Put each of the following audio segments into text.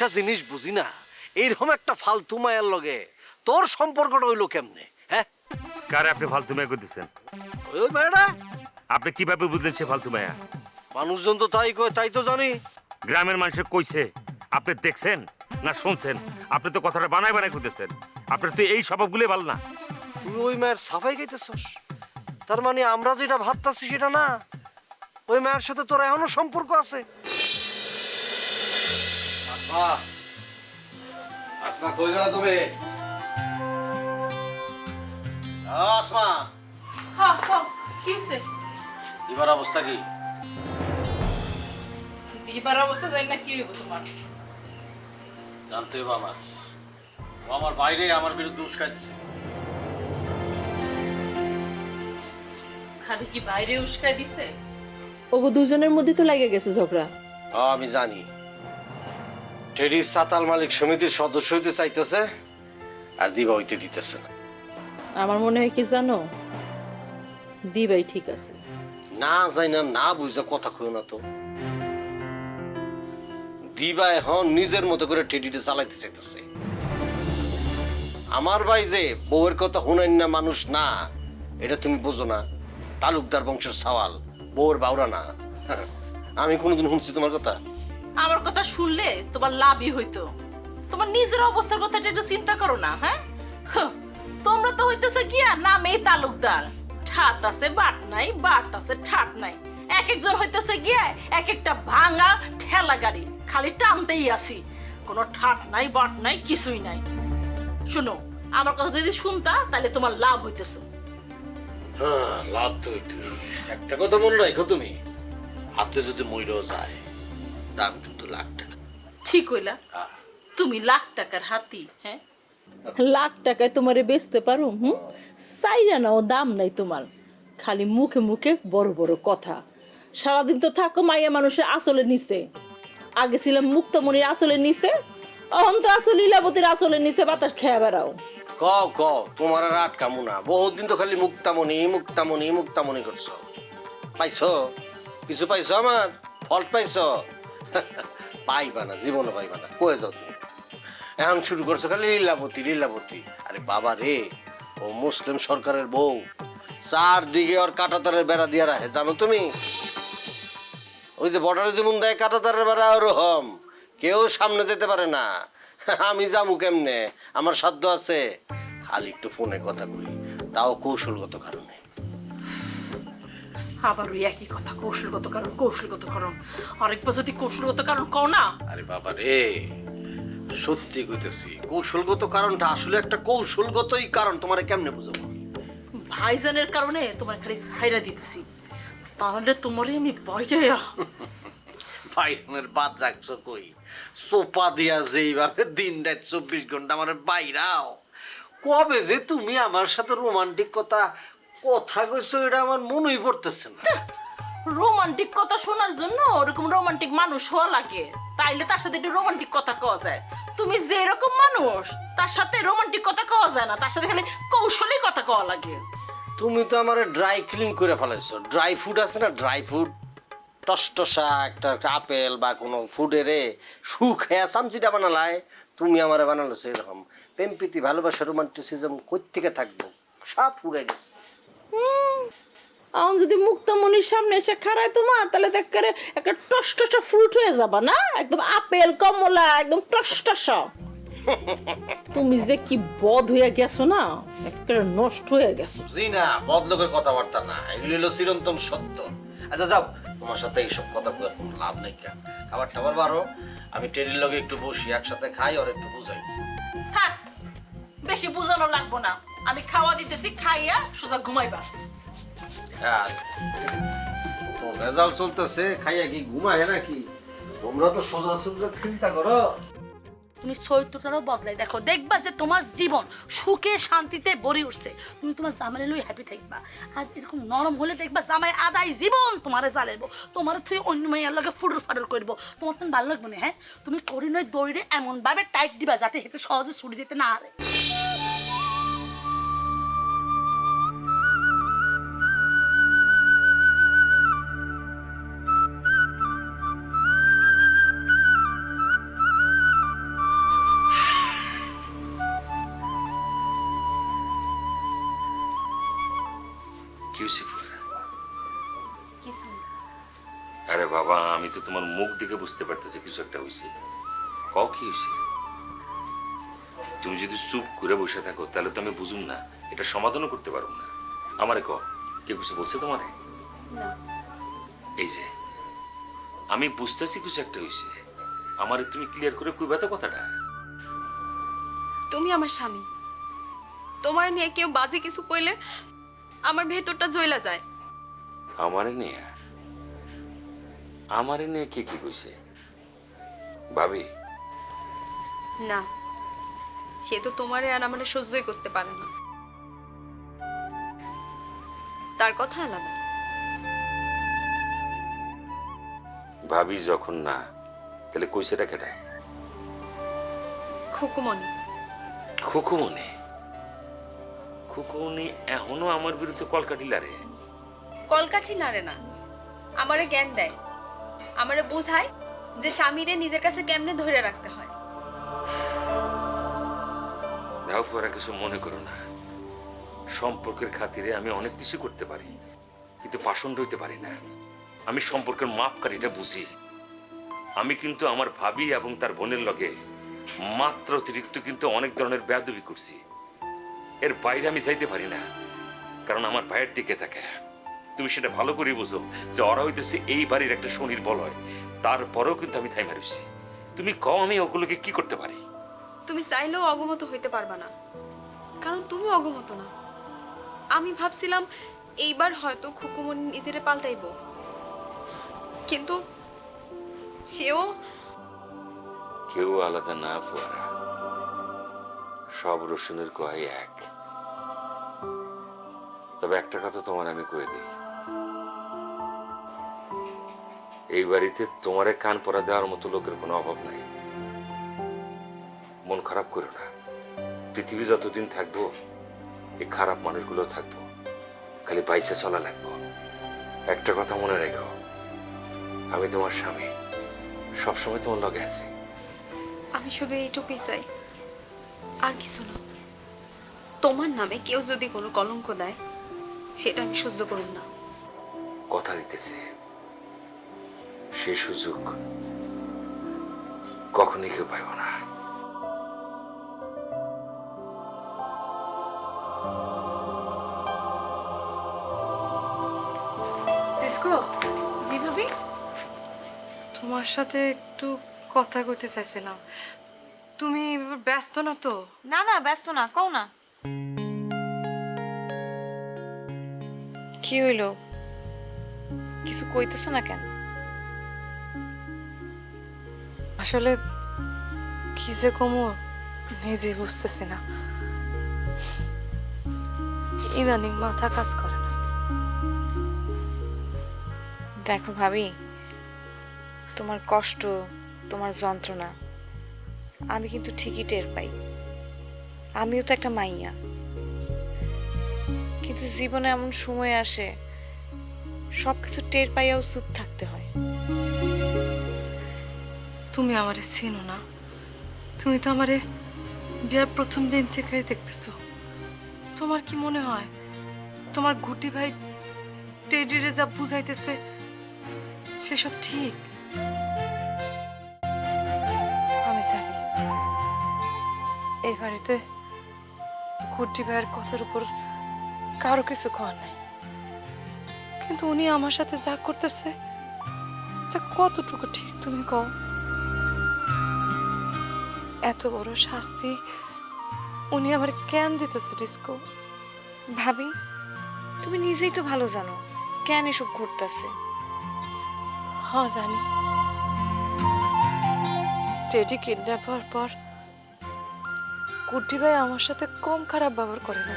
একটা জিনিস বুঝি না। এইরকম একটা ফালতু মায়ের লগে তোর সম্পর্কটা হইল কেমনে হ্যাঁ? কারে আপনি ফালতু মায়া করতেছেন ওই মায়েরা। আপনি কীভাবে বুঝলেন সে ফালতু মায়া? মানুষজন তো তাই কয় তাই তো জানি। গ্রামের মানুষে কইছে আপনি দেখছেন না শুনছেন? আপনি তো কথাটা বানায় বানায় করতেছেন আপনার তো এই স্বভাবগুলোই ভালো না। তুই ওই মায়ের সাফাই গাইতেছস? তার মানে আমরা যেটা ভাবতাছি সেটা না? ওই মায়ের সাথে তোর এখনও সম্পর্ক আছে? আসমা কই গেল তুমি? আসমা। হ্যাঁ হ্যাঁ কি হয়েছে এবার অবস্থা কি? দিবার অবস্থা জানি না কি হইব তোমার। জানতে হবে আমার। ও আমার বাইরে আমার বিরুদ্ধে উস্কাইছে খালি কি বাইরে উস্কাই দিছে? ওগো দুজনের মধ্যে তো লাগে গেছে ঝগড়া। আমি জানি। টেডির সাতাল মালিক সমিতির সদস্য হইতে চাইতেছে আর দিবা হইতে দিতেছে না। আমার মনে হয় কি জানো? দিবাই ঠিক আছে। না যাই না না বুঝে কথা কইও না তো। দিবা এখন নিজের মতো করে টেডিটা চালাইতে চাইতেছে। আমার ভাই যে বউয়ের কথা শুনাই না মানুষ না এটা তুমি বোঝো না। তালুকদার বংশের সওয়াল বউর বাউরা না। আমি কোনোদিন শুনছি তোমার কথা? আমার কথা শুনলে তোমার লাভই হইতো। তোমার নিজের অবস্থার কথা একটু চিন্তা করো না হ্যাঁ? তোমরা তো হইতেছে গিয়া নামেই তালুকদার। ঠাট আছে, বাট নাই, বাট আছে, ঠাট নাই। এক একজন হইতেছে গিয়া এক একটা ভাঙা ঠেলা গাড়ি খালি টানতেই আসি কোনো ঠাট নাই, বাট নাই, কিছুই নাই। শুনো, আমার কথা যদি শুনতা, তাহলে তোমার লাভ হইতেছে। হ্যাঁ লাভ তো একটু। একটা কথা মনে রাখো তুমি। হাতে যদি ময়ূরও যায় দাম কিন্তু লাখ টাকা। ঠিক হইলা তুমি লাখ টাকার হাতি হ্যাঁ? লাখ টাকায় তোমারে বেচতে পারো হুম? চাইরা নাও দাম নাই তোমার। খালি মুখে মুখে বড় বড় কথা। সারাদিন তো থাকো মাইয়া মানুষের আসলে নিচে। আগে ছিলাম মুক্তমণির আসলে নিচে অহন তো আসল লীলাবতীর আসলে নিচে বাতাস খেয়া বেড়াও। ক ক তোমার আর আটকামু না। বহুদিন তো খালি মুক্তামণি মুক্তামণি মুক্তামণি করছ। পাইছো? কিছু পাইছো আমার? ফল পাইছো? পাইবা না জীবনও পাইবা না কয়ে যাও তুমি? এখন শুরু করছ খালি লীলাবতী লীলাবতী। আরে বাবা রে, ও মুসলিম সরকারের বউ। চারদিকে ওর কাটাতারের বেড়া দিয়া রাখে, জানো তুমি? ওই যে বর্ডারে যেমন দেয়, কাটাতারের বেড়া ওরকম। কেউ সামনে যেতে পারে না। আমি যাব কেমনে? আমার সাধ্য আছে। খালি একটু ফোনে কথা বলি তাও কৌশলগত কারণে। আবার ওই একই কথা কৌশলগত কারণ কৌশলগত কারণ। আরেকবার যদি কৌশলগত কারণ কও না। আরে বাবা রে সত্যি কইতেছি কৌশলগত কারণটা আসলে একটা কৌশলগতই কারণ তোমারে কেমনে বুঝাবো? ভাইজানের কারণে তোমার খালি ছাইরা দিতেছি। তাহলে তোমারই আমি বয়টা বাইরনের বাদ রাখছো কই? সোপা দিয়া যেইভাবে দিন রাত চব্বিশ ঘণ্টা আমার বাইরাও। কবে যে তুমি আমার সাথে রোমান্টিক কথা কথা কইছো এটা আমার মনেই পড়তেছে না। রোমান্টিক কথা শোনার জন্য ওরকম রোমান্টিক মানুষ হওয়া লাগে। তাইলে তার সাথে একটু রোমান্টিক কথা কওয়া যায়। তুমি যে রকম মানুষ তার সাথে রোমান্টিক কথা কওয়া যায় না। তার সাথে খালি কৌশলী কথা কওয়া লাগে। তুমি তো আমার ড্রাই ক্লিন করে ফেলাইছো। ড্রাই ফুড আছে না? ড্রাই ফুড টসটসা একটা আপেল বা কোনো ফুডেরে শুকায়া চামচিটা বানালায় তুমি আমারে বানালো সেরকম প্রেম প্রীতি ভালোবাসা রোমান্টিসিজম থেকে থাকব? সব ফুগাই গেছে। এখন যদি মুক্তমণির সামনে এসে খাড়ায় তোমার তাহলে তো একেবারে একটা টস টসা ফ্রুট হয়ে যাবা না? একদম আপেল কমলা একদম টস টসা তুমি যে কি বধ হয়ে গেছো না একেবারে নষ্ট হয়ে গেছো। জি না বদলোকের কথাবার্তা না এগুলো হলো চিরন্তন সত্য। আচ্ছা যাও তোমার সাথে এইসব কথা বলে কোনো লাভ নেই কেন? খাবার টাবার বারো আমি টেরির লগে একটু বসি একসাথে খাই আর একটু বুঝাই। থাক বেশি বুঝানো লাগবো না। আমি খাওয়া দিতেছি খাইয়া সোজা ঘুমাইবা। হ্যাঁ। তো রেজাল্ট চলতেছে খাইয়া কি ঘুমায় নাকি? তোমরা তো সোজা সোজা চিন্তা করো। তুমি চরিত্রটারও বদলাই দেখো দেখবা যে তোমার জীবন সুখে শান্তিতে ভরে উঠছে। তুমি তোমার জামাই লই হ্যাপি থাকবা। আর এরকম নরম হলে দেখবা জামাই আদায় জীবন তোমারে জ্বালাইবো। তোমার তুই অন্য মেয়ের লগে ফুডুর ফাডুর করব। তোমার তো ভালো লাগবে না হ্যাঁ? তুমি করি নয় দৌড়ে এমন ভাবে টাইট দিবা যাতে হেঁটে সহজে ছুটে যেতে না হারে। মুখ দেখে বুঝতে পারতেছি কিছু একটা হয়েছে কও কি হয়েছে তুমি যদি চুপ করে বসে থাকো তাহলে তো আমি বুঝুম না। এটা সমাধানও করতে পারব না। আমারে ক কে কিছু বলছে তোমারে? এই যে আমি বুঝতেছি কিছু একটা হয়েছে আমারে তুমি ক্লিয়ার করে কইবা তো কথাটা। তুমি আমার স্বামী। তোমার নিয়ে কেউ বাজে কিছু কইলে আমার ভেতরটা জ্বলা যায়। আমারে নিয়ে? আমারে নিয়ে কে কি কইছে? ভাবি? না সে তো তোমারে আর আমারে সহ্যই করতে পারে না। তার কথা আলাদা। ভাবি যখন না তাহলে কইছে কইছেটা কেটায় খুকুমনি খুকুমনি খুকুমনি এখনও আমার বিরুদ্ধে কলকাটিলারে কলকাঠি নাড়ে না আমারে জ্ঞান দেয়। আমারে বোঝায় যে স্বামীরে নিজের কাছে কেমনে ধরে রাখতে হয়। কিছু মনে করো না। সম্পর্কের খাতিরে আমি অনেক কিছু করতে পারি, কিন্তু পাষণ্ড হইতে পারি না। আমি সম্পর্কের মাপকাঠিটা বুঝি। আমি কিন্তু আমার ভাবি এবং তার বোনের লগে মাত্র অতিরিক্ত কিন্তু অনেক ধরনের বেয়াদবি করছি। এর বাইরে আমি যাইতে পারি না, কারণ আমার ভাইয়ের দিকে থাকে তুমি সেটা ভালো করে বুঝো যে ওরা হইতেছে এই বাড়ির একটা শনির বলয়। তারপরেও কিন্তু আমি থাই মারুছি। তুমি কও আমি ওগুলোকে কি করতে পারি? তুমি চাইলেও অগমত হইতে পারবা না। কারণ তুমি অগমত না। আমি ভাবছিলাম এইবার হয়তো খুকুমনি নিজেরে পাল্টাইব। কিন্তু সেও কেউ আলাদা না ফুয়ারা। সব রসুনের কয় এক। তবে একটা কথা তোমার আমি কয়ে দিই। এই বাড়িতে তোমারে কান পরা দেওয়ার মতো লোকের কোনো অভাব নাই। মন খারাপ করো না। পৃথিবী যতদিন থাকব এই খারাপ মানুষগুলো থাকব। খালি বাইসে চলা লাগবো। একটা কথা মনে রেখো আমি তোমার স্বামী। সবসময় তোমার লগে আছি। আমি শুধু এইটুকুই চাই। আর কিছু না। তোমার নামে কেউ যদি কোনো কলঙ্ক দেয় সেটা আমি সহ্য করব না। কথা দিতেছে। সে সুযোগ কখনই কেউ পাইব না। তোমার সাথে একটু কথা কইতে চাইছিলাম। তুমি ব্যস্ত না তো? না না ব্যস্ত না কও না। কি হইল? কিছু কইতেছো না কেন? আসলে কি যে কমো নিজে বুঝতেছি না। ইদানিং মাথা কাজ করে না। দেখো ভাবি, তোমার কষ্ট, তোমার যন্ত্রণা, আমি কিন্তু ঠিকই টের পাই। আমিও তো একটা মাইয়া। কিন্তু জীবনে এমন সময় আসে সব কিছু টের পাইয়াও চুপ থাকতে হয়। তুমি আমারে চিনো না। তুমি তো আমারে বিয়ার প্রথম দিন থেকে দেখতেছো। তোমার কি মনে হয়? তোমার গুটি ভাই টেডিরে যা বুঝাইতেছে, সেসব ঠিক? আমি জানি। এই বাড়িতে গুটি ভাইয়ের কথার উপর কারও কিছু কর নাই। কিন্তু উনি আমার সাথে যা করতেছে, তা কতটুকু ঠিক তুমি কও? এত বড় শাস্তি উনি আমার কেন দিতেছে ডিস্কো ভাবি, তুমি নিজেই তো ভালো জানো, কেন এসব ঘটতেছে? হ্যাঁ জানি। টেডি কিডন্যাপ হওয়ার পর কুড্ডি ভাই আমার সাথে কম খারাপ ব্যবহার করে না।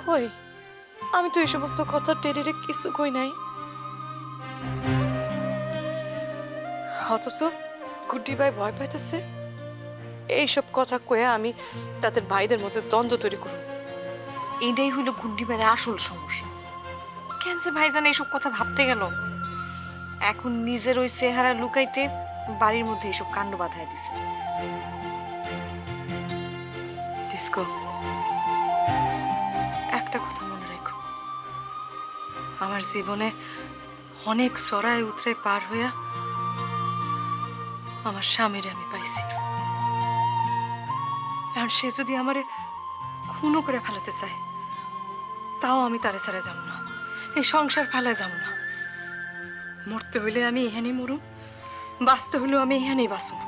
কই? আমি তো এই সমস্ত কথা টেডিরে কিছু কই নাই। অথচ গুড্ডি ভাই ভয় পাইতেছে? এইসব কথা কয়ে আমি তাদের ভাইদের মধ্যে দ্বন্দ্ব তৈরি করুন এটাই হইল গুড্ডি ভাইয়ের আসল সমস্যা। কেন যে ভাইজান এইসব কথা ভাবতে গেল? এখন নিজের ওই চেহারা লুকাইতে বাড়ির মধ্যে এইসব কাণ্ড বাঁধায় দিছে। ডিস্কো একটা কথা মনে রেখো। আমার জীবনে অনেক সরায় উতরে পার হইয়া আমার স্বামীর আমি পাইছি। এখন সে যদি আমারে খুনও করে ফেলাতে চায়, তাও আমি তারে ছাড়া যাব না। এই সংসার ফেলায় যাব না। মরতে হইলে আমি এখানেই মরুম, বাঁচতে হলেও আমি এখানেই বাঁচব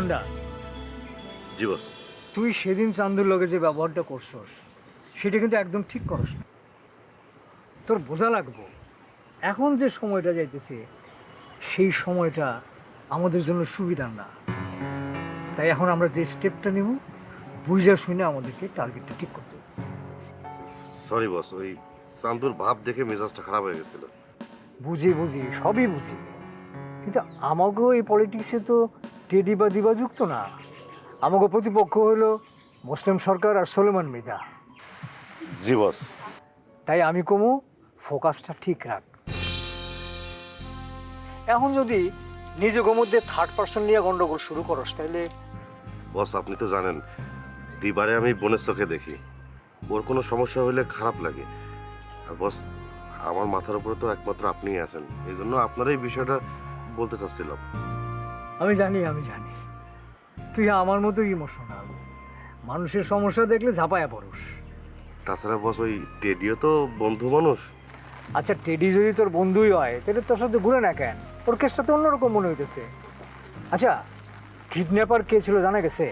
গন্ডা জি বস তুই সেদিন চান্দুর লগে যে ব্যবহারটা করছস সেটা কিন্তু একদম ঠিক করস না। তোর বোঝা লাগবো এখন যে সময়টা যাইতেছে সেই সময়টা আমাদের জন্য সুবিধার না। তাই এখন আমরা যে স্টেপটা নিব বুঝা শুনে আমাদেরকে টার্গেটটা ঠিক করতে সরি বস ওই চান্দুর ভাব দেখে মেজাজটা খারাপ হয়ে গেছিল। বুঝি বুঝি সবই বুঝি। কিন্তু আমাকেও এই পলিটিক্সে তো টেডি বা দিবা যুক্ত না। আমাকে প্রতিপক্ষ হলো মুসলিম সরকার আর সলেমান মৃদা জি বস। তাই আমি কমু ফোকাসটা ঠিক রাখ। এখন যদি নিজেকে মধ্যে থার্ড পার্সন নিয়ে গন্ডগোল শুরু করস তাহলে বস আপনি তো জানেন দিবারে আমি বোনের চোখে দেখি। ওর কোনো সমস্যা হলে খারাপ লাগে। আর বস আমার মাথার উপরে তো একমাত্র আপনিই আছেন। এই জন্য আপনার এই বিষয়টা বলতে চাচ্ছিলাম। আমি জানি আমি জানি। তুই আমার মতো ইমোশনাল মানুষের সমস্যা দেখলে ঝাঁপায়া পড়স। তাছাড়া বস ওই টেডিও তো বন্ধু মানুষ। আচ্ছা টেডি যদি তোর বন্ধুই হয় তাহলে তোর সাথে ঘুরে না কেন? ওর কেসটা তো অন্যরকম মনে হইতেছে। আচ্ছা কিডন্যাপার কে ছিল জানা গেছে?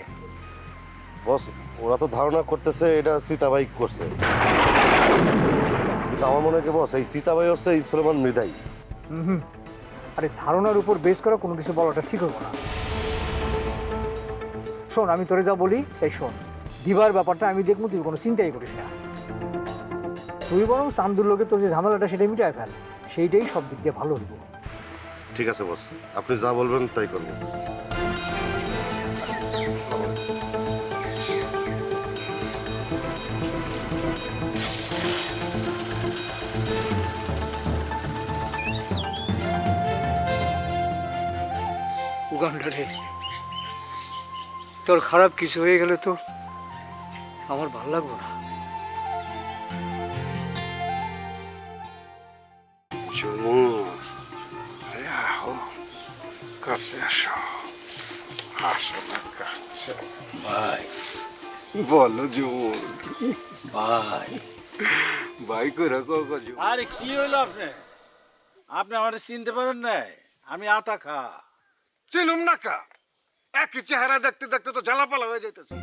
বস ওরা তো ধারণা করতেছে এটা সীতাবাই করছে। কিন্তু আমার মনে হয় বস এই সীতাবাই হচ্ছে এই সুলেমান মৃদাই আরে ধারণার উপর বেস করা কোনো কিছু বলাটা ঠিক হব না। শোন, আমি তোরে যা বলি তাই শোন। দিবার ব্যাপারটা আমি দেখব, তুই কোনো চিন্তাই করিস না। তুই বরং চান্দুর লোকে তোর যে ঝামেলাটা, সেটাই মিটায় ফেল। সেইটাই সব দিক দিয়ে ভালো হইব। ঠিক আছে বস আপনি যা বলবেন, তাই করব। উগান্ডা রে। তোর খারাপ কিছু হয়ে গেলে তো আমার ভালো লাগবে না। কাছে আসো। আসো না কাছে। ভাই। বলো জুমুর ভাই। ভাই করে কো জুমুর আরে কি হইল আপনি? আপনি আমার চিনতে পারেন নাই? আমি আতা খা। চিনুম না কা? একই চেহারা দেখতে দেখতে তো জ্বালাপালা হয়ে যাইতেছে।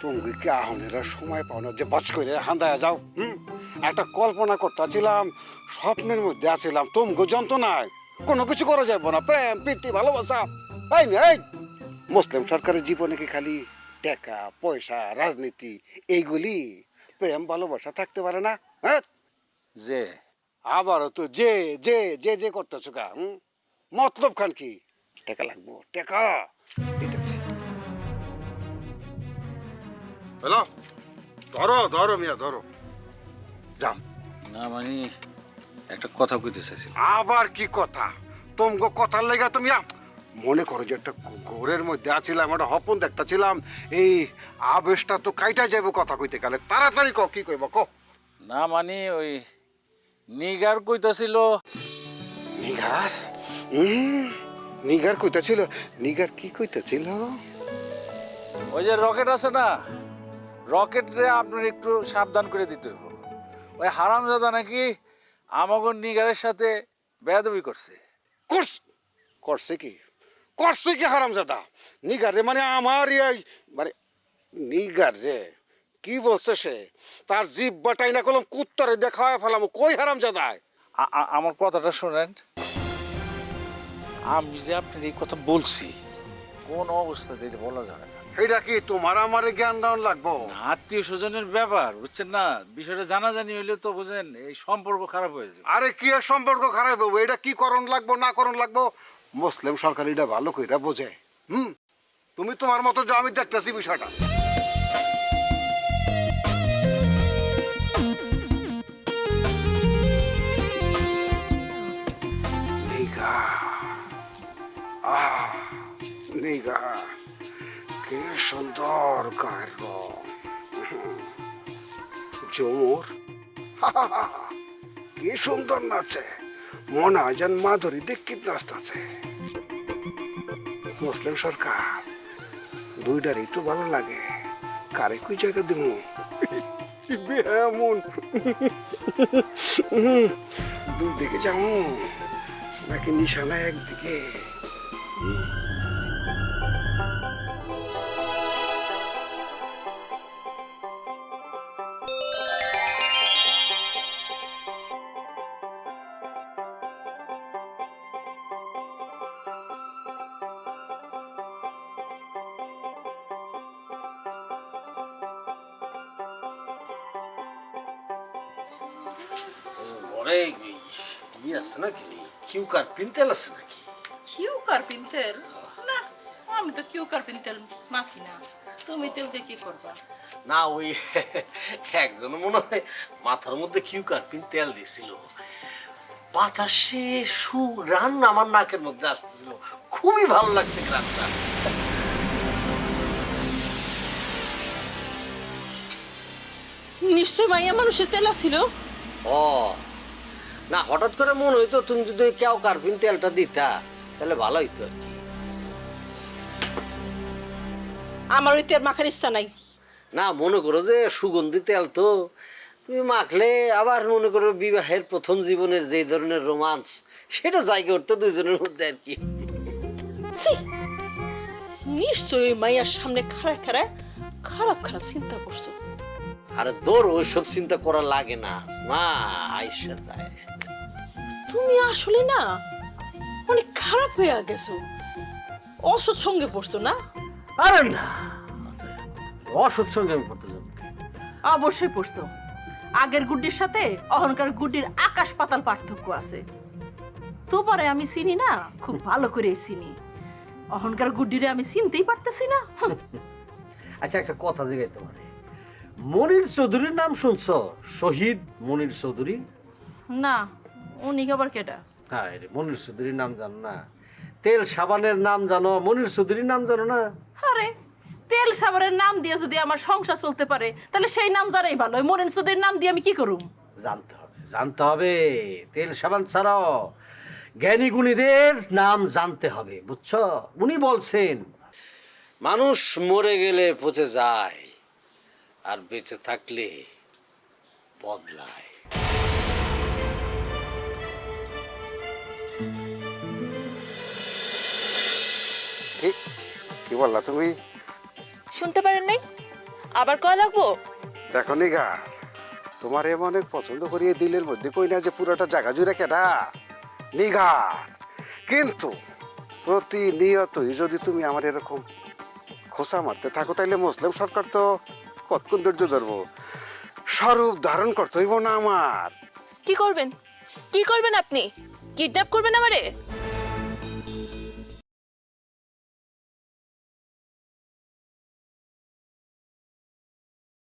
তুমি কি আহনেরা সময় পাও না যে বাজ করে হান্দায় যাও? হুম? একটা কল্পনা করতেছিলাম, স্বপ্নের মধ্যে আছিলাম তুমি যন্ত্রণায়। কোনো কিছু করা যাবে না, প্রেম, প্রীতি, ভালোবাসা। এই এই! মুসলিম সরকারের জীবনে কি খালি টাকা, পয়সা, রাজনীতি, এইগুলি প্রেম, ভালোবাসা থাকতে পারে না? হ্যাঁ? যে, আবারও তো যে যে যে যে করতেছো কা হুম? মতলব খান কি? টাকা লাগবো টাকা! দিতেছি। হ্যালো? ধরো ধরো মিয়া ধরো। যাও। না মানে একটা কথা কইতে চাইছিলাম। আবার কি কথা? তোমগো কথার লেগে তুমি আ- মনে করো যে একটা ঘোরের মধ্যে আছিলাম একটা হপন দেখতেছিলাম এই আবেশটা তো কাইটা যাব কথা কইতে গেলে। তাড়াতাড়ি ক কি কইব ক না মানে ওই নিগার কইতাছিল। নিগার? হুম নিগার কইতাছিল নিগার কি কইতাছিল? ওই যে রকেট আছে না রকেট রে আপনার একটু সাবধান করে দিতে হইব। ওই হারামজাদা নাকি আমাগো নিগারের সাথে বেয়াদবি করছে। করস করছে কি? করছে কি হারামজাদা? নিগার রে মানে আমার এই মানে নিগার রে কি বলছে সে? তার জিভ বাটাই না কলম কুত্তরে দেখায় ফেলাম কই হারামজাদায়? আমার কথাটা শোনেন। আমি যে আপনার এই কথা বলছি কোন অবস্থাতে এটা বলা যাবে না। এটা কি তোমার আমার জ্ঞান দেওয়ান লাগবো? আত্মীয় স্বজনের ব্যাপার বুঝছেন না? বিষয়টা জানাজানি হইলে তো বুঝেন এই সম্পর্ক খারাপ হয়ে যাবে। আরে কি এর সম্পর্ক খারাপ হবে? এটা কি করণ লাগবো না করণ লাগবো? মুসলিম সরকার এটা ভালো কইরা বোঝে। হুম? তুমি তোমার মতো যে আমি দেখতেছি বিষয়টা। দরকার জোর? কি সুন্দর নাচে। মনে হয় যেন মাধুরী দীক্ষিত নাচতাছে। মুসলিম সরকার, দুইটার একটু ভালো লাগে। কারে কুই জায়গা দিব এমন। দুই দিকে যাব নাকি নিশানা একদিকে? কিউ কার পিনতেল আছে নাকি? কিউ কার্পিন না আমি তো কিউ কার্পিন তেল মাখি না। তুমি তেল দিয়ে কি করবা? না ওই একজন মনে হয় মাথার মধ্যে কিউ কার্পিন তেল দিছিল বাতাসে সু রান আমার নাকের মধ্যে আসতেছিল। খুবই ভালো লাগছে গ্রামটা। নিশ্চয় মাইয়া মানুষের তেল ছিল ও না হঠাৎ করে মনে হইতো তুমি যদি ওই কেউ কার্পিন তেলটা দিতা তাহলে ভালো হইতো আর কি। আমার ওই তেল মাখার ইচ্ছা নাই। না মনে করো যে সুগন্ধি তেল তো তুমি মাখলে আবার মনে করো বিবাহের প্রথম জীবনের যে ধরনের রোমান্স সেটা জায়গা উঠতো দুইজনের মধ্যে আর কি। সি নিশ্চয় ওই মাইয়ার সামনে খাড়া খাড়া খারাপ খারাপ চিন্তা করছ। আরে তোর ওইসব চিন্তা করা লাগে না মা আইসা যায়। তুমি আসলে না অনেক খারাপ হয়ে গেছো। অসৎ সঙ্গে পড়ছো না? আরে না অসৎ সঙ্গে আমি পড়তে যাব অবশ্যই পড়তো আগের গুড্ডির সাথে অহংকার গুড্ডির আকাশ পাতাল পার্থক্য আছে। তোমারে আমি চিনি না খুব ভালো করে চিনি। অহংকার গুড্ডিরে আমি চিনতেই পারতেছি না। আচ্ছা একটা কথা জিগাইতে পারে মনির চৌধুরীর নাম শুনছ? শহীদ মনির চৌধুরী? না। উনি আবার কেটা হ্যাঁ মনির চৌধুরীর নাম জানো না? তেল সাবানের নাম জানো মনির চৌধুরীর নাম জানো না? আরে তেল সাবারের নাম দিয়ে যদি আমার সংসার চলতে পারে তাহলে সেই নাম জানাই ভালো মরেন সুদের নাম দিয়ে আমি কি করুম? জানতে হবে জানতে হবে। তেল সাবান ছাড়াও জ্ঞানী গুণীদের নাম জানতে হবে বুঝছ? উনি বলছেন মানুষ মরে গেলে পচে যায় আর বেঁচে থাকলে বদলায়। কি কি বললা তুমি? শুনতে পারেন নাই? আবার কয় লাগবো? দেখো নিগা তোমার এমন অনেক পছন্দ করিয়ে দিলের মধ্যে কই না যে পুরোটা জায়গা জুড়ে কেডা নিগার কিন্তু প্রতিনিয়তই যদি তুমি আমার এরকম খোসা মারতে থাকো তাইলে মুসলিম সরকার তো কতক্ষণ ধৈর্য ধরবো? স্বরূপ ধারণ করতে হইব না আমার। কি করবেন? কি করবেন আপনি? কিডন্যাপ করবেন আমারে?